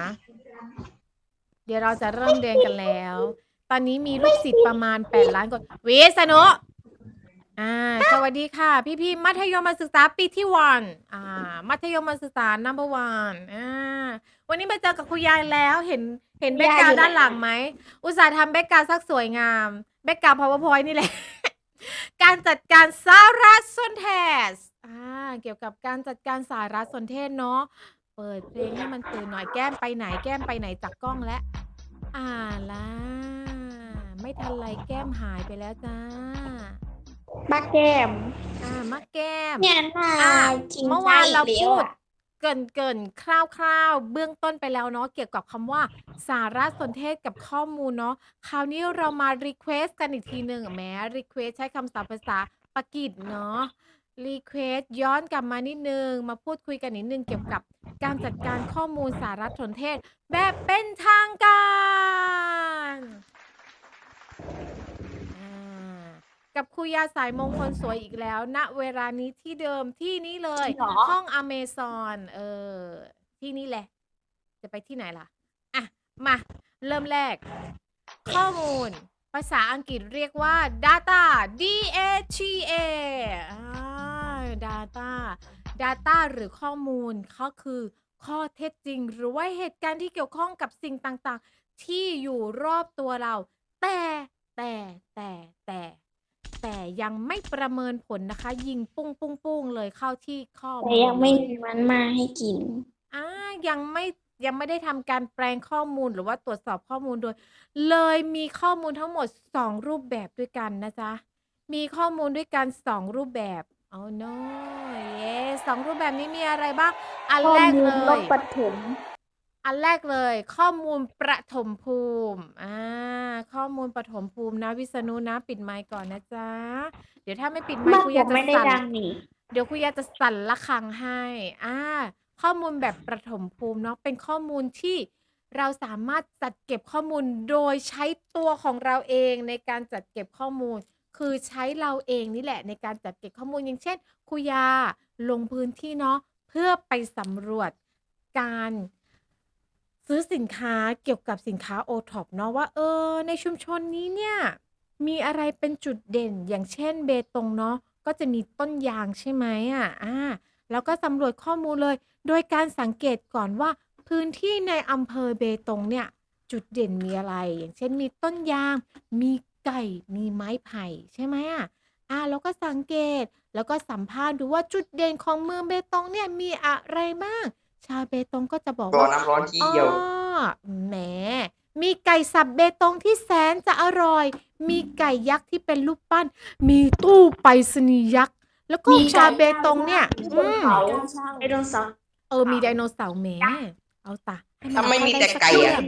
นะเดี๋ยวเราจะเริ่มเรียนกันแล้ว ตอนนี้มีลูกศิษย์ประมาณแปดล้านคนวิษณุอ่า สวัสดีค่ะ พี่พี่ๆมัธยมศึกษาปีที่วันอ่า มัธยมศึกษา number one อ่า วันนี้มาเจอกับคุณยายแล้ว เห็น เห็นแบ็กกราวด์ด้านหลังไหม อุตส่าห์ทำแบ็กกราวด์สักสวยงาม แบ็กกราวด์ powerpoint นี่แหละ การจัดการสารสนเทศ อ่า เกี่ยวกับการจัดการสารสนเทศเนาะ เปิดเพลงให้มันตื่นหน่อยแก้มไปไหน แก้มไปไหนจากกล้องแล้วอ่าล่ะไม่ทันไรแก้มหายไปแล้วจ้ามาแก้มอ่ามาแก้ม เนี่ยน่าอะกินเมื่อวานเราได้อีกพูดแล้วอะเกรินเกินคร่าวๆ เบื้องต้นไปแล้วเนาะเกี่ยวกับคำว่า สารสนเทศกับข้อมูลเนาะคราวนี้เรามา request กันอีกทีหนึ่งแหม้ request ใช้คำศัพท์ภาษาปากีสเนาะ request ย้อนกลับมานิดนึง มาพูดคุยกันนิดนึงเกี่ยวกับการจัดการข้อมูลสารสนเทศ แบบเป็นทางการอ่ากับครูยาสายมงคลสวยอีกแล้ว ณ เวลานี้ที่เดิมที่นี้เลยจริงเหรอห้องอเมซอนเออ ที่นี่แหละ จะไปที่ไหนล่ะ อะ มา เริ่มแรก ข้อมูล ภาษาอังกฤษเรียกว่า data D A T A อ่า data data หรือข้อมูลก็คือข้อเท็จจริง หรือว่าเหตุการณ์ที่เกี่ยวข้องกับสิ่งต่างๆ ที่อยู่รอบตัวเรา แต่แต่แต่แต่แต่ยังไม่ประเมินผลนะคะ ยิงปุ้งปุ้งปุ้งเลยเข้าที่ข้อมูลแต่ยังไม่เลยมีมันมาให้กินอ่ายังไม่ยังไม่ได้ทำการแปลงข้อมูลหรือว่าตรวจสอบข้อมูลโดย เลยมีข้อมูลทั้งหมด 2 รูปแบบด้วยกันนะจ๊ะ มีข้อมูลด้วยกัน 2 รูปแบบ เอา no เย้สองรูปแบบนี้มีอะไรบ้าง อันข้อแรกมูเลลลบยปฐมอันแรกเลย ข้อมูลประถมภูมิอ่าข้อมูลประถมภูมินะวิษณุนะ ปิดไมค์ก่อนนะจ๊ะ เดี๋ยวถ้าไม่ปิดไมมาค์กคุผยามจะไม่ได้สั่น ดังนี่ เดี๋ยวคุยาจะสั่นละครังให้ อ่า ข้อมูลแบบประถมภูมิเนาะ เป็นข้อมูลที่เราสามารถจัดเก็บข้อมูลโดยใช้ตัวของเราเองในการจัดเก็บข้อมูล คือใช้เราเองนี่แหละในการจัดเก็บข้อมูลอย่างเช่นคุยาลงพื้นที่เนาะเพื่อไปสำรวจการซื้อสินค้าเกี่ยวกับสินค้าโอท็อปเนาะว่าเออในชุมชนนี้เนี่ย มีอะไรเป็นจุดเด่นอย่างเช่นเบตงเนาะก็จะมีต้นยางใช่ไหมอะอ่าแล้วก็สำรวจข้อมูลเลย โดยการสังเกตก่อนว่า พื้นที่ในอำเภอเบตงเนี่ย จุดเด่นมีอะไร อย่างเช่นมีต้นยาง มี ไก่มีไม้ไผ่ใช่ไหมอะอ่าแล้วก็สังเกตแล้วก็สัมภาษณ์ดูว่าจุดเด่นของเมืองเบตงเนี่ยมีอะไรบ้าง ชาวเบตงก็จะบอกรอว่า น้ำร้อนที่เดียวอ๋อแหม มีไก่สับเบตงที่แสนจะอร่อย มีไก่ยักษ์ที่เป็นรูปปั้น มีตู้ไปรษณีย์ยักษ์ แล้วก็มีชาวเบตงเนี่ยอืมไดโนเสาร์ เออ มีไดโนเสาร์แหม เอาตะให้น ทำไมมีเข้าแต่ด้สัไก่อะเรื่อง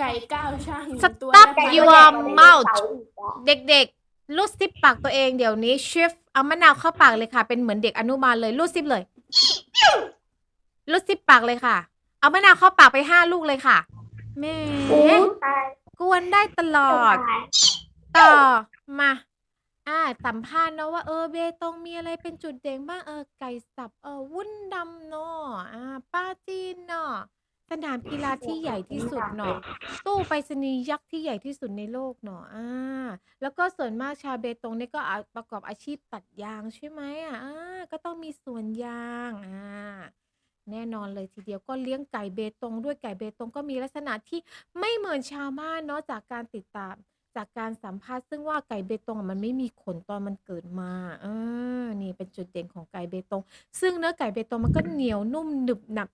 ไก่เก้าช่างสตัวต็อปแรก your mouth เด็กๆ รูดซิปปากตัวเองเดี๋ยวนี้ชิฟเอามะนาวเข้าปากเลยค่ะ เป็นเหมือนเด็กอนุบาลเลยรูดซิปเลยรูดซิปปากเลยค่ะ เอามะนาวเข้าปากไปห้าลูกเลยค่ะแหม่โอ้ตายกวนได้ตลอด ต่อมา อ่า สัมภาษณ์เนาะว่าเออเบตงมีอะไรเป็นจุดเด่นบ้างเออไก่สับเออวุ้นดำเนาะอ่าปาจีนเนาะ สนามกีฬาที่ใหญ่ที่สุดเนาะตู้ไปรษณีย์ยักษ์ที่ใหญ่ที่สุดในโลกเนาะอ่า แล้วก็ส่วนมากชาวเบตงเนี่ยก็อาประกอบอาชีพตัดยางใช่ไหมอะอ่าก็ต้องมีสวนยางอ่าแน่นอนเลยทีเดียวก็เลี้ยงไก่เบตงด้วยไก่เบตงก็มีลักษณะที่ไม่เหมือนชาวบ้านเนาะจากการติดตาม จากการสัมภาษณ์ซึ่งว่าไก่เบตงอะมันไม่มีขนตอนมันเกิดมาเออนี่เป็นจุดเด่นของไก่เบตง ซึ่งเนื้อไก่เบตงมันก็เหนียวนุ่มหนึบหนับ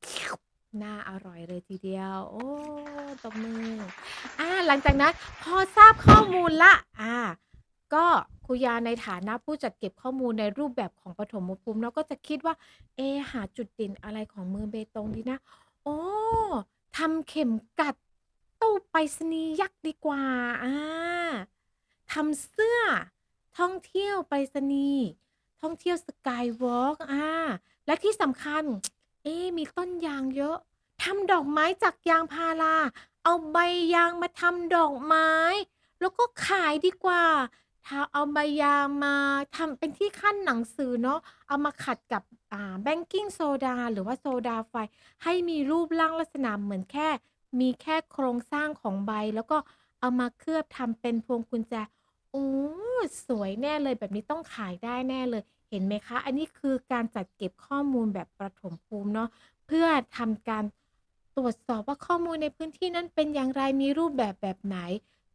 น่าอร่อยเลยทีเดียว โอ้ตบมืออ่าหลังจากนั้นพอทราบข้อมูลละอ่าก็ครูยาในฐานะผู้จัดเก็บข้อมูลในรูปแบบของปฐมภูมิเราก็จะคิดว่า เอ หาจุดเด่นอะไรของเมืองเบตงดีนะ โอ้ทำเข็มกัดตู้ไปรษณีย์ยักษ์ดีกว่าอ่าทำเสื้อท่องเที่ยวไปรษณีย์ท่องเที่ยวสกายวอล์กอ่าและที่สำคัญ เอ๊ะมีต้นยางเยอะทำดอกไม้จากยางพารา เอาใบยางมาทำดอกไม้ แล้วก็ขายดีกว่า ถ้าเอาใบยางมาทำเป็นที่คั่นหนังสือเนาะ เอามาขัดกับอ่าเบกกิงโซดาหรือว่าโซดาไฟ ให้มีรูปร่างลักษณะเหมือนแค่ มีแค่โครงสร้างของใบ แล้วก็เอามาเคลือบทำเป็นพวงกุญแจ โอ้ สวยแน่เลยแบบนี้ต้องขายได้แน่เลย เห็นไหมคะ อันนี้คือการจัดเก็บข้อมูลแบบประถมภูมิเนาะเพื่อทำการตรวจสอบว่าข้อมูลในพื้นที่นั้นเป็นอย่างไรมีรูปแบบแบบไหน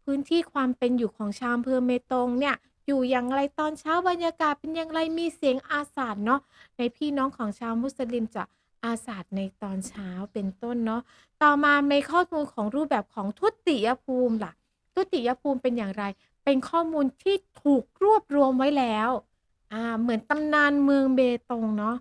พื้นที่ความเป็นอยู่ของชาวอำเภอเบตงเนี่ยอยู่อย่างไรตอนเช้าบรรยากาศเป็นอย่างไรมีเสียงอาสาดเนาะในพี่น้องของชาวมุสลิมจะอาสาดในตอนเช้าเป็นต้นเนาะต่อมาในข้อมูลของรูปแบบของทุติยภูมิล่ะ ทุติยภูมิเป็นอย่างไร เป็นข้อมูลที่ถูกรวบรวมไว้แล้ว อ่า เหมือนตำนานเมืองเบตงเนาะ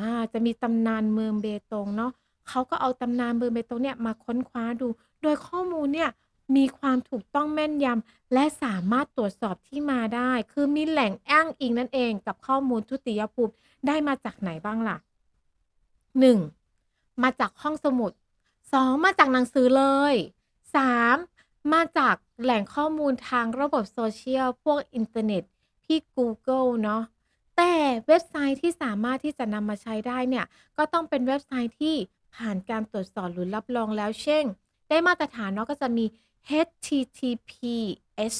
อ่า จะมีตำนานเมืองเบตงเนาะ เขาก็เอาตำนานเมืองเบตงเนี่ยมาค้นคว้าดู โดยข้อมูลเนี่ยมีความถูกต้องแม่นยำ และสามารถตรวจสอบที่มาได้ คือมีแหล่งอ้างอิงนั่นเองกับข้อมูลทุติยภูมิได้มาจากไหนบ้างล่ะ1มาจากห้องสมุด2มาจากหนังสือเลย3มาจากแหล่งข้อมูลทางระบบโซเชียล พวกอินเทอร์เน็ตที่ Google เนาะ แต่เว็บไซต์ที่สามารถที่จะนำมาใช้ได้เนี่ย ก็ต้องเป็นเว็บไซต์ที่ผ่านการตรวจสอบหรือรับรองแล้ว เช่น ได้มาตรฐานเนาะก็จะมี https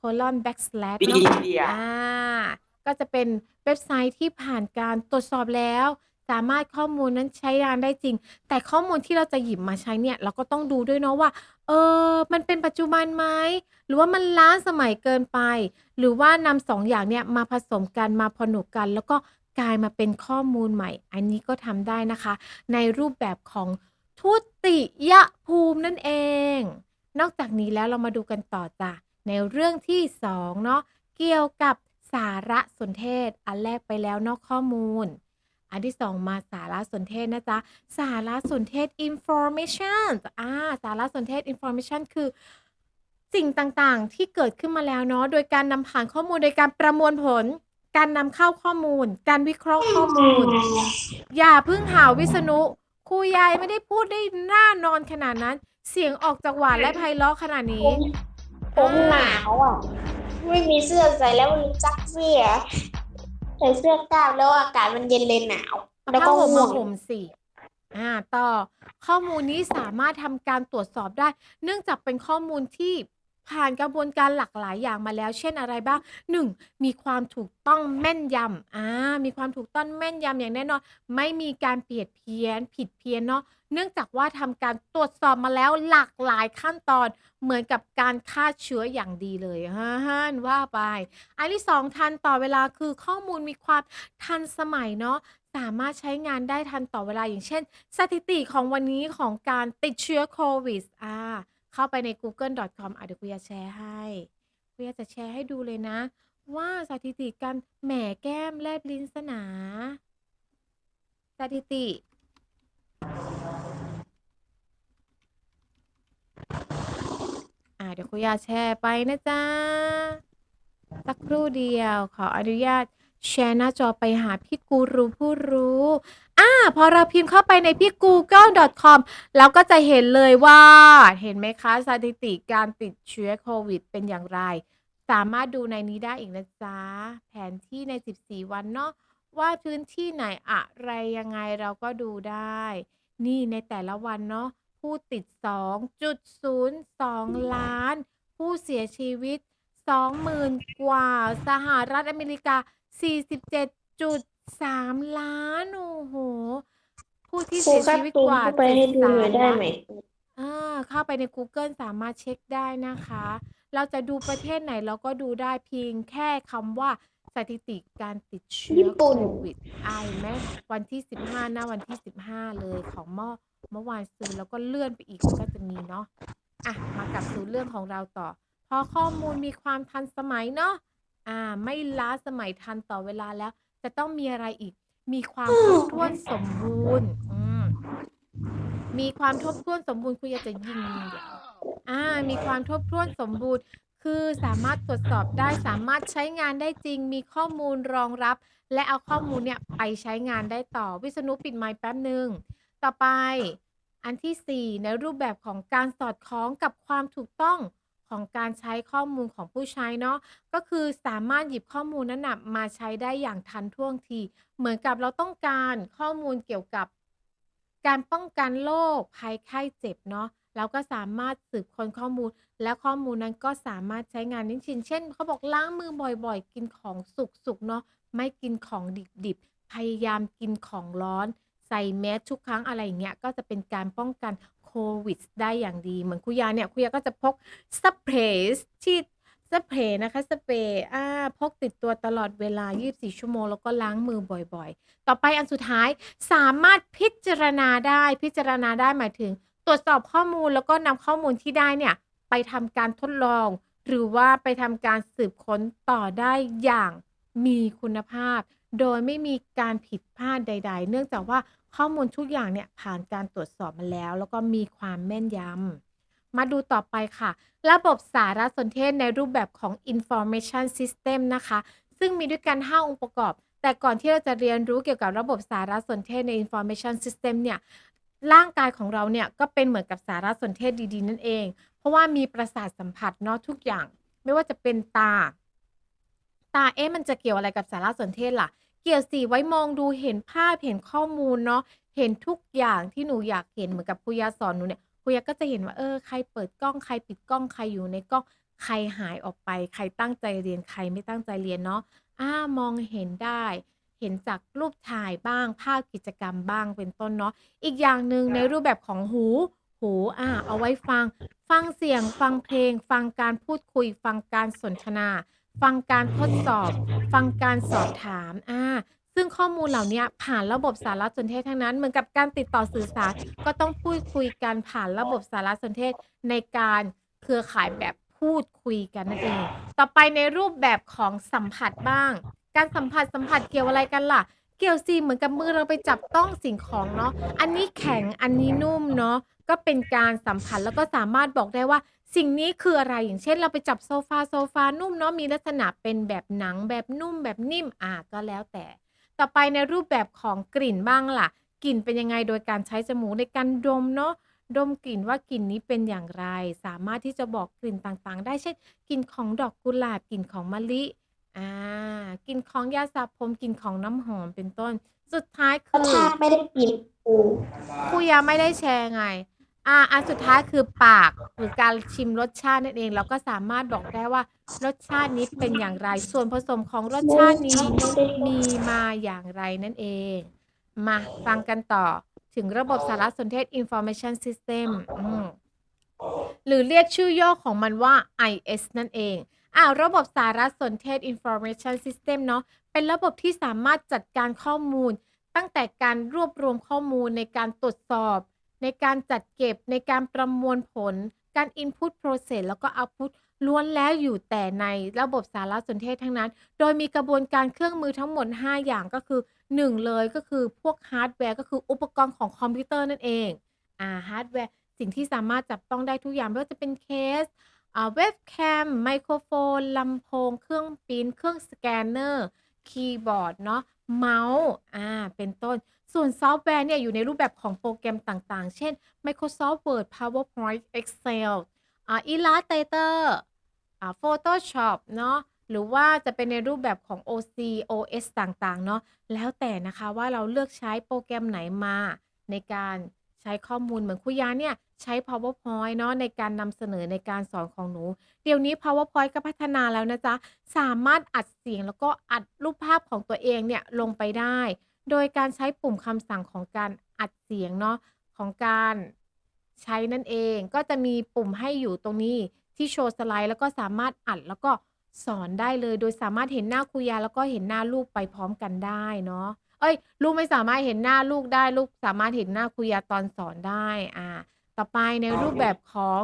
colon backslash เนาะ Wikipedia อาก็จะเป็นเว็บไซต์ที่ผ่านการตรวจสอบแล้ว สามารถข้อมูลนั้นใช้งานได้จริง แต่ข้อมูลที่เราจะหยิบมาใช้เนี่ย เราก็ต้องดูด้วยเนาะว่า เออ มันเป็นปัจจุบันไหม หรือว่ามันล้าสมัยเกินไป หรือว่านำ 2 อย่างเนี่ยมาผสมกันมาผนวกกัน แล้วก็กลายมาเป็นข้อมูลใหม่ อันนี้ก็ทำได้นะคะ ในรูปแบบของทุติยภูมินั่นเอง นอกจากนี้แล้วเรามาดูกันต่อจ้ะในเรื่องที่2เนาะเกี่ยวกับสารสนเทศ อันแรกไปแล้วเนาะข้อมูล อันที่ 2 มาสารสนเทศนะจ๊ะ สารสนเทศ information อ่าสารสนเทศ information คือสิ่งต่างๆ ที่เกิดขึ้นมาแล้วเนาะโดยการนำผ่านข้อมูลโดยการประมวลผล การนำเข้าข้อมูล การวิเคราะห์ข้อมูล อย่าพิ่งหาวิษณุครูยายไม่ได้พูดได้น่านอนขนาดนั้น เสียงออกจากหวานและไพเราะขนาดนี้ผมหนาวอะ ไม่มีเสื้อใส่แล้วมันซักเสื้อ ใส่เสื้อกล้ามแล้วอากาศมันเย็นเลยหนาวเอาแล้วผ้าก็ห่มง่มาวงห่มสิอ่าต่อข้อมูลนี้สามารถทำการตรวจสอบได้ เนื่องจากเป็นข้อมูลที่ผ่านกระบวนการหลากหลายอย่างมาแล้ว เช่นอะไรบ้าง 1. มีความถูกต้องแม่นยำอามีความถูกต้องแม่นยำอย่างแน่นอน ไม่มีการเปลี่ยนเพี้ยนผิดเพี้ยนเนาะ เนื่องจากว่าทำการตรวจสอบมาแล้วหลากหลายขั้นตอนเหมือนกับการฆ่าเชื้ออย่างดีเลยอะฮะว่าไป อันที่2ทันต่อเวลาคือข้อมูลมีความทันสมัยเนาะสามารถใช้งานได้ทันต่อเวลาอย่างเช่น สถิติของวันนี้ของการติดเชื้อโควิดอ่าเข้าไปใน google.com อ่าเดี๋ยวครูจะแชร์ให้ครูจะแชร์ให้ดูเลยนะ ว่าสถิติการแหม่แก้มแลบลิ้นสนา สถิติ อ่า เดี๋ยวครูยาแชร์ไปนะจ๊ะ สักครู่เดียว ขออนุญาตแชร์หน้าจอไปหาพี่กูรู้ผู้รู้อ่าพอเราพิมพ์เข้าไปในพี่ google.com เราก็จะเห็นเลยว่า เห็นไหมคะสถิติการติดเชื้อโควิดเป็นอย่างไร สามารถดูในนี้ได้อีกนะจ๊ะ แผนที่ใน 14 วันเนาะว่าพื้นที่ไหนอะไรยังไงเราก็ดูได้ นี่ในแต่ละวันเนาะ ผู้ติด 2.02 ล้าน ผู้เสียชีวิต 20,000 กว่า สหรัฐอเมริกา 47.3 ล้าน โอ้โฮผู้ที่ครูเสียครับชีวิตซูมกว่าเข้าไปให้ดูหน่อย73ได้ล้านไหมอาเข้าไปในกูเกิลสามารถเช็กได้นะคะ เราจะดูประเทศไหนเราก็ดูได้เพียงแค่คำว่า สถิติการติดเชื้ญี่อปุ่โคนวิดอาเห็นไหมวันที่ 15 หน้าวันที่ 15 เลยของเมื่อเมื่อวานซืนแล้วก็เลื่อนไปอีกมันก็จะมีเนาะอะมากลับสู่เรื่องของเราต่อ พอข้อมูลมีความทันสมัยเนาะอ่า ไม่ล้าสมัยทันต่อเวลาแล้ว จะต้องมีอะไรอีก มีความครบถ้วนสมบูรณ์อืมมีความทบถ้วนสมบูรณ์ครูอยากจะยิงเดี๋ยวอามีความทบถ้วนสมบูรณ์ คือสามารถตรวจสอบได้สามารถใช้งานได้จริง มีข้อมูลรองรับ และเอาข้อมูลเนี่ยไปใช้งานได้ต่อวิษณุปิดไมค์แป๊บหนึ่งต่อไปอันที่ 4 ในรูปแบบของการสอดคล้องกับความถูกต้องของการใช้ข้อมูลของผู้ใช้เนาะก็คือสามารถหยิบข้อมูลนั้นนะมาใช้ได้อย่างทันท่วงที เหมือนกับเราต้องการข้อมูลเกี่ยวกับ การป้องกันโรคภัยไข้เจ็บเนาะ เราก็สามารถสืบค้นข้อมูล และข้อมูลนั้นก็สามารถใช้งานได้จริงเช่นเขาบอกล้างมือบ่อยๆ กินของสุกๆเนาะไม่กินของดิบๆ พยายามกินของร้อน ใส่แมสทุกครั้งอะไรอย่างเงี้ยก็จะเป็นการป้องกันโควิดได้อย่างดี เหมือนครูยาเนี่ยครูยาก็จะพกสเปรย์ที่สเปรย์นะคะสเปรย์อาพกติดตัวตลอดเวลา 24 ชั่วโมง แล้วก็ล้างมือบ่อยๆ ต่อไปอันสุดท้ายสามารถพิจารณาได้พิจารณาได้หมายถึง ตรวจสอบข้อมูลแล้วก็นำข้อมูลที่ได้เนี่ยไปทำการทดลอง หรือว่าไปทำการสืบค้นต่อได้อย่างมีคุณภาพ โดยไม่มีการผิดพลาดใด ๆ เนื่องจากว่าข้อมูลทุกอย่างเนี่ยผ่านการตรวจสอบมาแล้ว แล้วก็มีความแม่นยำมาดูต่อไปค่ะ ระบบสารสนเทศในรูปแบบของ Information System นะคะ ซึ่งมีด้วยกัน 5 องค์ประกอบ แต่ก่อนที่เราจะเรียนรู้เกี่ยวกับระบบสารสนเทศใน Information System เนี่ย ร่างกายของเราเนี่ยก็เป็นเหมือนกับสารสนเทศดีๆ นั่นเอง เพราะว่ามีประสาทสัมผัสเนาะทุกอย่าง ไม่ว่าจะเป็นตา ตาเอ๊ะมันจะเกี่ยวอะไรกับสารสนเทศล่ะ เกี่ยวสิไว้มองดูเห็นภาพเห็นข้อมูลเนาะเห็นทุกอย่างที่หนูอยากเห็นเหมือนกับครูยาสอนหนูเนี่ยครูยาก็จะเห็นว่าเออใครเปิดกล้องใครปิดกล้องใครอยู่ในกล้องใครหายออกไป ใครตั้งใจเรียนใครไม่ตั้งใจเรียนเนาะอ้ามองเห็นได้ เห็นจากรูปถ่ายบ้าง ภาพกิจกรรมบ้างเป็นต้นเนาะอีกอย่างหนึ่งในรูปแบบของหู หูอาเอาไว้ฟัง ฟังเสียง ฟังเพลง ฟังการพูดคุย ฟังการสนทนา ฟังการทดสอบ ฟังการสอบถามอาซึ่งข้อมูลเหล่าเนี้ยผ่านระบบสารสนเทศทั้งนั้น เหมือนกับการติดต่อสื่อสารก็ต้องพูดคุยกันผ่านระบบสารสนเทศในการเครือข่ายแบบพูดคุยกันนั่นเอง ต่อไปในรูปแบบของสัมผัสบ้าง การสัมผัสสัมผัสเกี่ยวอะไรกันล่ะ เกี่ยวสิเหมือนกับมือเราไปจับต้องสิ่งของเนาะอันนี้แข็งอันนี้นุ่มเนาะก็เป็นการสัมผัสแล้วก็สามารถบอกได้ว่า สิ่งนี้คืออะไรอย่างเช่น เราไปจับโซฟาโซฟานุ่มเนาะมีลักษณะเป็นแบบหนังแบบนุ่มแบบนิ่มอ่าก็แล้วแต่ ต่อไปในรูปแบบของกลิ่นบ้างล่ะ กลิ่นเป็นยังไงโดยการใช้จมูกในการดมเนาะดมกลิ่นว่ากลิ่นนี้เป็นอย่างไร สามารถที่จะบอกกลิ่นต่างๆ ได้เช่นกลิ่นของดอกกุหลาบกลิ่นของมะลิ อา กลิ่นของยาสระผม กลิ่นของน้ำหอม เป็นต้น สุดท้ายคืก็อถ้าไม่ได้กินปูครูยาไม่ได้แชร์ไงอาอันสุดท้ายคือปาก หรือการชิมรสชาตินั่นเอง เราก็สามารถบอกได้ว่า รสชาตินี้เป็นอย่างไร ส่วนผสมของรสชาตินี้มีมาอย่างไรนั่นเอง มาฟังกันต่อถึงระบบสารสนเทศ Information System อืม หรือเรียกชื่อย่อของมันว่า IS นั่นเอง อ่าระบบสารสนเทศ Information System เนาะเป็นระบบที่สามารถจัดการข้อมูล ตั้งแต่การรวบรวมข้อมูลในการตรวจสอบ ในการจัดเก็บในการประมวลผล การ Input Process แล้วก็ Output ล้วนแล้วอยู่แต่ในระบบสารสนเทศทั้งนั้น โดยมีกระบวนการเครื่องมือทั้งหมด 5 อย่างก็คือ 1 เลยก็คือพวกฮาร์ดแวร์ก็คืออุปกรณ์ของคอมพิวเตอร์นั่นเอง อ่า ฮาร์ดแวร์ สิ่งที่สามารถจับต้องได้ทุกอย่างไม่ว่าจะเป็นเคส เว็บแคม ไมโครโฟน ลำโพง เครื่องพรินเครื่องสแกนเนอร์ คีย์บอร์ด เนาะ เมาส์ อ่า เป็นต้น ส่วนซอฟต์แวร์เนี่ย อยู่ในรูปแบบของโปรแกรมต่างๆ เช่น Microsoft Word PowerPoint Excel อ่า Illustrator อ่า Photoshop เนาะ หรือว่าจะเป็นในรูปแบบของ OC OS ต่างๆ เนาะ แล้วแต่นะคะว่าเราเลือกใช้โปรแกรมไหนมา ในการใช้ข้อมูลเหมือนครูยาเนี่ย ใช้ PowerPoint เนาะในการนำเสนอในการสอนของหนู เดี๋ยวนี้ PowerPoint ก็พัฒนาแล้วนะจ๊ะ สามารถอัดเสียงแล้วก็อัดรูปภาพของตัวเองเนี่ยลงไปได้ โดยการใช้ปุ่มคำสั่งของการอัดเสียงเนาะของการใช้นั่นเองก็จะมีปุ่มให้อยู่ตรงนี้ที่โชว์สไลด์แล้วก็สามารถอัดแล้วก็สอนได้เลย โดยสามารถเห็นหน้าครูยาแล้วก็เห็นหน้าลูกไปพร้อมกันได้เนาะเอ๊ยลูกไม่สามารถเห็นหน้าลูกได้ ลูกสามารถเห็นหน้าครูยาตอนสอนได้อ่า ต่อไปในรูปแบบของ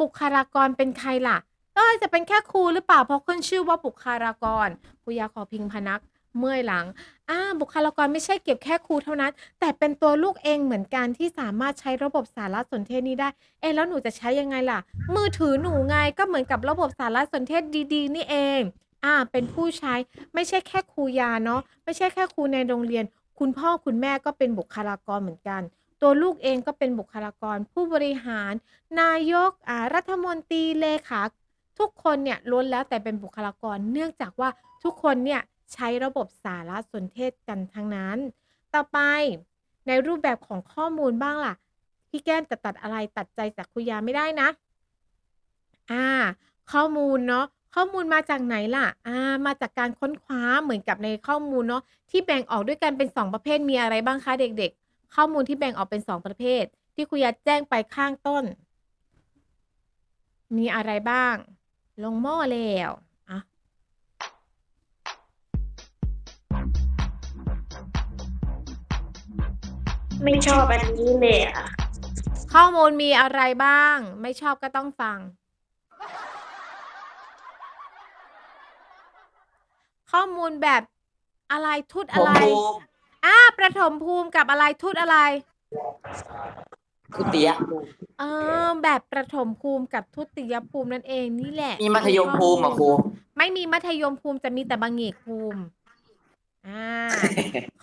บุคลากรเป็นใครล่ะเอ๊ยจะเป็นแค่ครูหรือเปล่าเพราะขึ้นชื่อว่าบุคลากรครูยาขอพิงพนักเมื่อยหลังอาบุคลากรไม่ใช่เก็บแค่ครูเท่านั้น แต่เป็นตัวลูกเองเหมือนกันที่สามารถใช้ระบบสารสนเทศนี้ได้ เอ๊ะแล้วหนูจะใช้ยังไงล่ะ มือถือหนูไงก็เหมือนกับระบบสารสนเทศดีๆ นี่เองอาเป็นผู้ใช้ไม่ใช่แค่ครูยาเนาะ ไม่ใช่แค่ครูในโรงเรียน คุณพ่อคุณแม่ก็เป็นบุคลากรเหมือนกัน ตัวลูกเองก็เป็นบุคลากร ผู้บริหาร นายกรัฐมนตรีเลขาทุกคนเนี่ยล้วนแล้วแต่เป็นบุคลากร เนื่องจากว่าทุกคนเนี่ยใช้ระบบสารสนเทศกันทั้งนั้น ต่อไปในรูปแบบของข้อมูลบ้างล่ะ พี่แก้มจะตัดอะไรตัดใจจากคุยาไม่ได้นะ อ่า ข้อมูลเนาะข้อมูลมาจากไหนล่ะ อ่า มาจากการค้นคว้าเหมือนกับในข้อมูลเนาะที่แบ่งออกด้วยกันเป็นสองประเภทมีอะไรบ้างคะเด็ก ข้อมูลที่แบ่งออกเป็นสองประเภท ที่คุยาแจ้งไปข้างต้น มีอะไรบ้าง ลงหม้อแล้วอะไม่ชอบอันนี้เลยอะ ข้อมูลมีอะไรบ้าง ไม่ชอบก็ต้องฟัง ข้อมูลแบบอะไรทุตผอะมไรภูมิ อ่าประถมภูมิกับอะไรทุตอะไรทุติยภูมิเออแบบประถมภูมิกับทุติยภูมินั่นเองนี่แหละมีมัธยมภูมิเหรอะครู ไม่มีมัธยมภูมิจะมีแต่บางเอกภูมิอ่า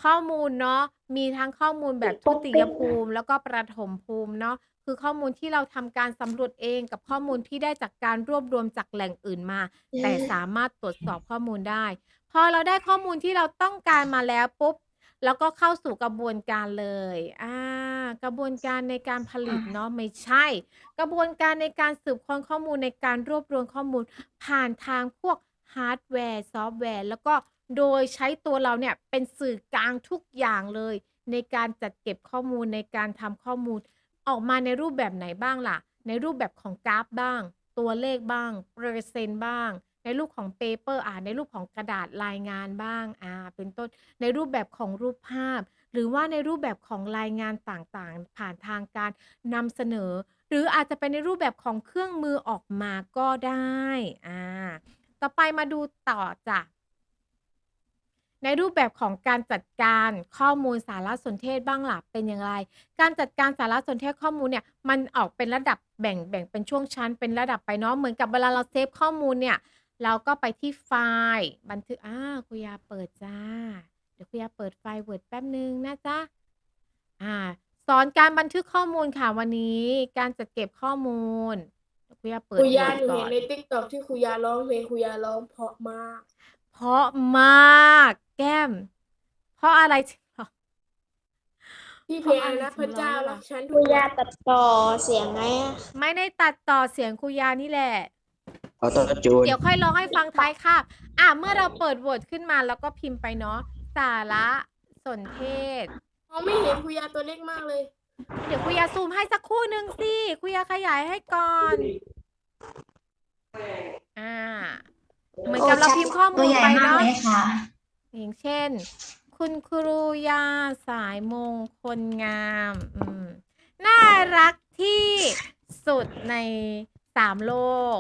ข้อมูลเนาะมีทั้งข้อมูลแบบทุติยภูมิ แล้วก็ประถมภูมิเนาะคือข้อมูลที่เราทำการสำรวจเองกับข้อมูลที่ได้จากการรวบรวมจากแหล่งอื่นมา แต่สามารถตรวจสอบข้อมูลได้ พอเราได้ข้อมูลที่เราต้องการมาแล้วปุ๊บ แล้วก็เข้าสู่กระบวนการเลยอ่ากระบวนการในการผลิตเนาะ ไม่ใช่ กระบวนการในการสืบค้นข้อมูล ในการรวบรวมข้อมูล ผ่านทางพวกฮาร์ดแวร์ ซอฟต์แวร์ แล้วก็โดยใช้ตัวเราเนี่ยเป็นสื่อกลางทุกอย่างเลย ในการจัดเก็บข้อมูล ในการทำข้อมูล ออกมาในรูปแบบไหนบ้างล่ะ ในรูปแบบของกราฟบ้าง ตัวเลขบ้าง เปอร์เซ็นต์บ้าง ในรูปของเปเปอร์อ่าในรูปของกระดาษรายงานบ้างอ่าเป็นต้นในรูปแบบของรูปภาพ หรือว่าในรูปแบบของรายงานต่างๆ ผ่านทางการนำเสนอ หรืออาจจะเป็นในรูปแบบของเครื่องมือออกมาก็ได้อ่าต่อไปมาดูต่อจ้ะในรูปแบบของการจัดการข้อมูลสารสนเทศบ้างหล่ะเป็นอย่างไร การจัดการสารสนเทศข้อมูลเนี่ยมันออกเป็นระดับแบ่งแบ่งเป็นช่วงชั้นเป็นระดับไปเนาะเหมือนกับเวลาเราเซฟข้อมูลเนี่ย เราก็ไปที่ไฟล์บันทึกอ่าคุยาเปิดจ้า เดี๋ยวคุยาเปิดไฟล์ Word แป๊บนึงนะจ๊ะ อ่า สอนการบันทึกข้อมูลค่ะวันนี้ การจัดเก็บข้อมูลเดี๋ยวคุยาเปิด คุยา Word หนูก่เห็อนนในติ๊กต็อกที่คุยาร้องเพลงคุยาร้องเพราะมาก เพราะมากแก้ม เพราะอะไรถึงเหรอ ที่เพลงอะไรนะพระเจ้ารักฉันทุคุกยาตัดต่อเสียงไงอะไม่ได้ตัดต่อเสียงคุยานี่แหละ เอาตัวจูน เดี๋ยวค่อยร้องให้ฟังท้ายค่ะ อะเมื่อเราเปิด Word ขึ้นมาแล้วก็พิมพ์ไปเนาะสาระสนเทศ มองไม่เห็นคุยาตัวเล็กมากเลย เดี๋ยวคุยาซูมให้สักครู่หนึ่งสิคุยาขยายให้ก่อน อ่า เหมือนกับเราพิมพ์ข้อมูลไปเนาะอย่างเช่น คุณครูยาสายมงคลงามอืมน่ารักที่สุดในสามโลก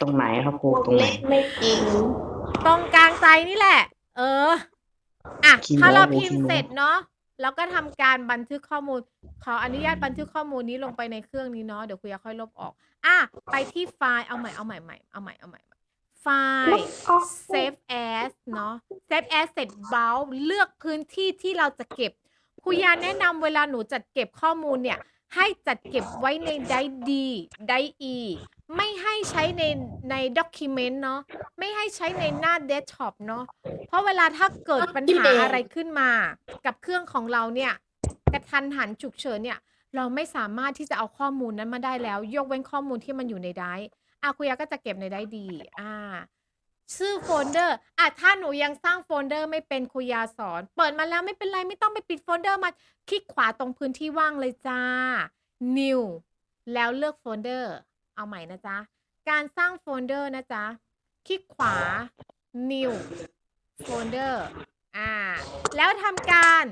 ตรงไหนครับครูวงตรงไหนเล็กไม่จริง ตรงกลางใจนี่แหละ เออ อะขี้โม้ถ้าเราโม้พิมขี้พ์โม้เสร็จเนาะแล้วก็ทำการบันทึกข้อมูล ขออนุญาตบันทึกข้อมูลนี้ลงไปในเครื่องนี้เนาะเดี๋ยวคุยจะค่อยลบออก อะ ไปที่ไฟล์เอาใหม่เอาใหม่ใหม่เอาใหม่เอาใหม่ไฟล์ save as เนาะ save as เสร็จ browse เลือกพื้นที่ที่เราจะเก็บครูยาแนะนำเวลาหนูจัดเก็บข้อมูลเนี่ย ให้จัดเก็บไว้ในไดดีไดอี ไม่ให้ใช้ในใน document เนาะไม่ให้ใช้ในหน้า desktop เนาะเพราะเวลาถ้าเกิดปัญหาอะไรขึ้นมา กับเครื่องของเราเนี่ยกระทันหันฉุกเฉินเนี่ย เราไม่สามารถที่จะเอาข้อมูลนั้นมาได้แล้ว ยกเว้นข้อมูลที่มันอยู่ในไดร์อะคุยาก็จะเก็บในไดร์ดี อ่า ชื่อโฟลเดอร์อะถ้าหนูยังสร้างโฟลเดอร์ไม่เป็นคุยาสอน เปิดมาแล้วไม่เป็นไรไม่ต้องไปปิดโฟลเดอร์มาคลิกขวาตรงพื้นที่ว่างเลยจ้า new แล้วเลือกโฟลเดอร์ เอาใหม่นะจ๊ะ การสร้างโฟลเดอร์นะจ๊ะ คลิกขวา new โฟลเดอร์อ่า แล้วทำการ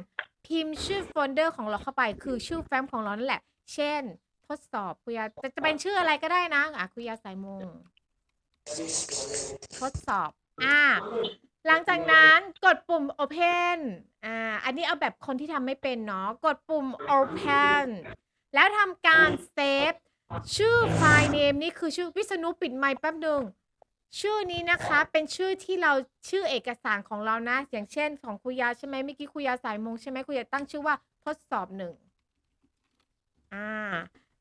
พิมพ์ชื่อโฟลเดอร์ของเราเข้าไป คือชื่อแฟ้มของเรานั่นแหละ เช่น ทดสอบคุยาจะจะเป็นชื่ออะไรก็ได้นะ อะคุยาสายมง ทดสอบ อ่า หลังจากนั้นกดปุ่ม open อ่า อันนี้เอาแบบคนที่ทำไม่เป็นเนาะ กดปุ่ม open แล้วทำการ save ชื่อไฟล์ name นี่คือชื่อวิษณุปิดไมค์แป๊บหนึ่งชื่อนี้นะคะเป็นชื่อที่เราชื่อเอกสารของเรานะ อย่างเช่นของคุยาใช่ไหมเมื่อกี้คุยาสายมงใช่ไหมคุยาตั้งชื่อว่าทดสอบหนึ่งอ่า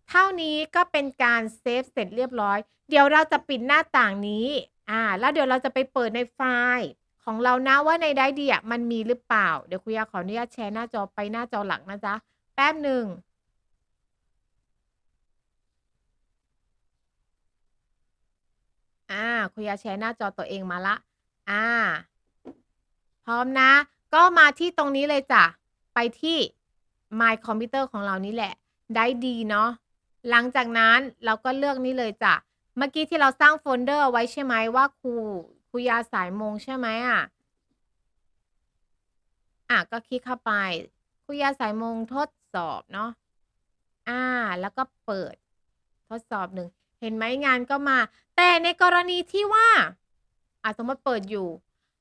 เท่านี้ก็เป็นการเซฟเสร็จเรียบร้อย เดี๋ยวเราจะปิดหน้าต่างนี้อ่าแล้วเดี๋ยวเราจะไปเปิดในไฟล์ของเรานะว่าในไดเดียมันมีหรือเปล่า เดี๋ยวคุยาขออนุญาตแชร์หน้าจอไปหน้าจอหลักนะจ๊ะแป๊บหนึ่ง อ่าคุยาแชร์หน้าจอตัวเองมาละ อ่า พร้อมนะ ก็มาที่ตรงนี้เลยจ้ะ ไปที่ My Computer ของเรานี่แหละ ได้ดีเนาะ หลังจากนั้นเราก็เลือกนี่เลยจ้ะ เมื่อกี้ที่เราสร้างโฟลเดอร์เอาไว้ใช่ไหมว่าครูครูยาสายมงใช่ไหมอะ อะก็คลิกเข้าไปครูยาสายมงทดสอบเนาะ อ่า แล้วก็เปิดทดสอบหนึ่ง เห็นไหมงานก็มา แต่ในกรณีที่ว่าอะสมมติเปิดอยู่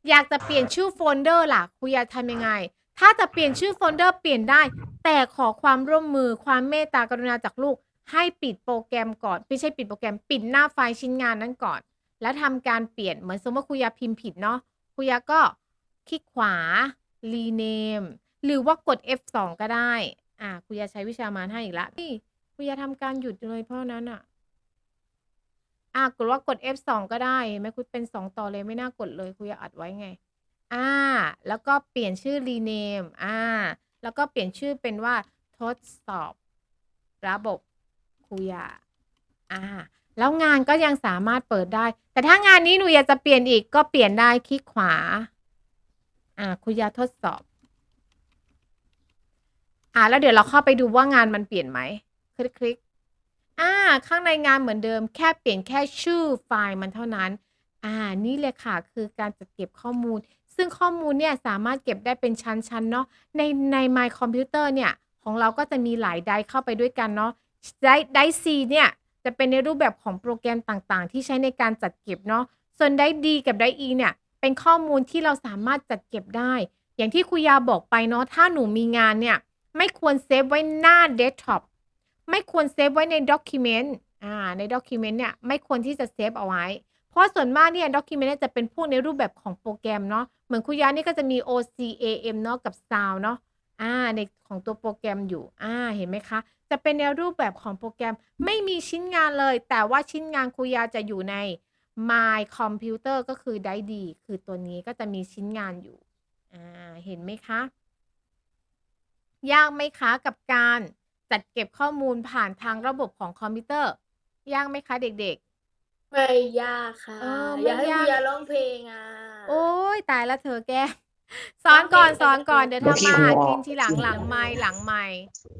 อยากจะเปลี่ยนชื่อโฟลเดอร์ล่ะครูยาทำยังไง ถ้าจะเปลี่ยนชื่อโฟลเดอร์เปลี่ยนได้ แต่ขอความร่วมมือความเมตตากรุณาจากลูก ให้ปิดโปรแกรมก่อนไม่ใช่ปิดโปรแกรมปิดหน้าไฟล์ชิ้นงานนั้นก่อน แล้วทำการเปลี่ยนเหมือนสมมติครูยาพิมพ์ผิดเนาะครูยาก็คลิกขวา rename หรือว่ากด F2 ก็ได้ อ่าครูยาใช้วิชามารให้อีกละนี่ครูยาทำการหยุดเลยเพราะนั้นอะ อ่ากดว่ากด F2 ก็ได้เห็นไหมคุณเป็น 2 ต่อเลยไม่น่ากดเลยครูยาอัดไว้ไง อ่า แล้วก็เปลี่ยนชื่อ rename อ่า แล้วก็เปลี่ยนชื่อเป็นว่าทดสอบ ระบบครูยาอ่า แล้วงานก็ยังสามารถเปิดได้ แต่ถ้างานนี้หนูอยากจะเปลี่ยนอีกก็เปลี่ยนได้คลิกขวา อ่าครูยาทดสอบ อ่า แล้วเดี๋ยวเราเข้าไปดูว่างานมันเปลี่ยนไหม คลิกคลิก อ่า ข้างในงานเหมือนเดิมแค่เปลี่ยนแค่ชื่อไฟล์มันเท่านั้น อ่า นี่เลยค่ะ คือการจัดเก็บข้อมูล ซึ่งข้อมูลเนี่ยสามารถเก็บได้เป็นชั้นๆ เนาะ ในใน My Computer เนี่ย ของเราก็จะมีหลายไดร์เข้าไปด้วยกันเนาะ ไดร์ไดร์ซีเนี่ย จะเป็นในรูปแบบของโปรแกรมต่างๆ ที่ใช้ในการจัดเก็บเนาะ ส่วนไดร์ดีกับไดร์อีเนี่ย เป็นข้อมูลที่เราสามารถจัดเก็บได้ อย่างที่ครูยาบอกไปเนาะ ถ้าหนูมีงานเนี่ย ไม่ควรเซฟไว้หน้าเดสก์ท็อป ไม่ควรเซฟไว้ในด็อกิเมนต์อ่าในด็อกิเมนต์เนี่ยไม่ควรที่จะเซฟเอาไว้ เพราะส่วนมากเนี่ยด็อกิเมนต์เนี่ยจะเป็นพวกในรูปแบบของโปรแกรมเนาะเหมือนคุยานี่ก็จะมี OCAM เนาะกับ Sound เนาะอ่าในของตัวโปรแกรมอยู่อ่าเห็นไหมคะ จะเป็นในรูปแบบของโปรแกรมไม่มีชิ้นงานเลย แต่ว่าชิ้นงานคุยาจะอยู่ใน My Computer ก็คือได้ดี คือตัวนี้ก็จะมีชิ้นงานอยู่อ่าเห็นไหมคะ ยากไหมคะกับการ จัดเก็บข้อมูลผ่านทางระบบของคอมพิวเตอร์ ยากไหมคะเด็ก ไม่ยากค่ะเอออยากให้ไม่ยาก เบียร์ร้องเพลงอะ ๆ โอ้ยตายแล้วเธอแก สอนก่อนร้สองอนเพลงก่อนเดี๋ยวเดี๋ยวทำมาหาขี้หัวกินทีหลังหลังไม่หลังไม่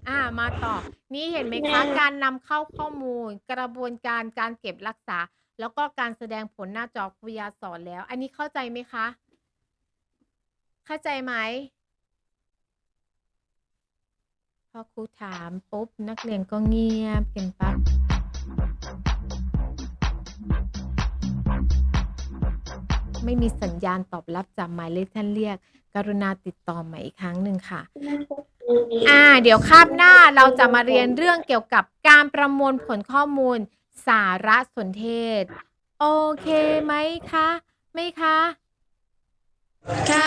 อ่ามาต่อ นี่เห็นไหมคะ การนำเข้าข้อมูล กระบวนการการเก็บรักษา แล้วก็การแสดงผลหน้าจอครูยาสอนแล้ว อันนี้เข้าใจไหมคะ เข้าใจไหม พอครูถามปุ๊บ นักเรียนก็เงียบกันปั๊บ ไม่มีสัญญาณตอบรับจากหมายเลขท่านเรียก กรุณาติดต่อใหม่อีกครั้งหนึ่งค่ะ อ่า เดี๋ยวคาบหน้าเราจะมาเรียนเรื่องเกี่ยวกับการประมวลผลข้อมูลสารสนเทศ โอเคไหมคะ ไหมคะค่ะ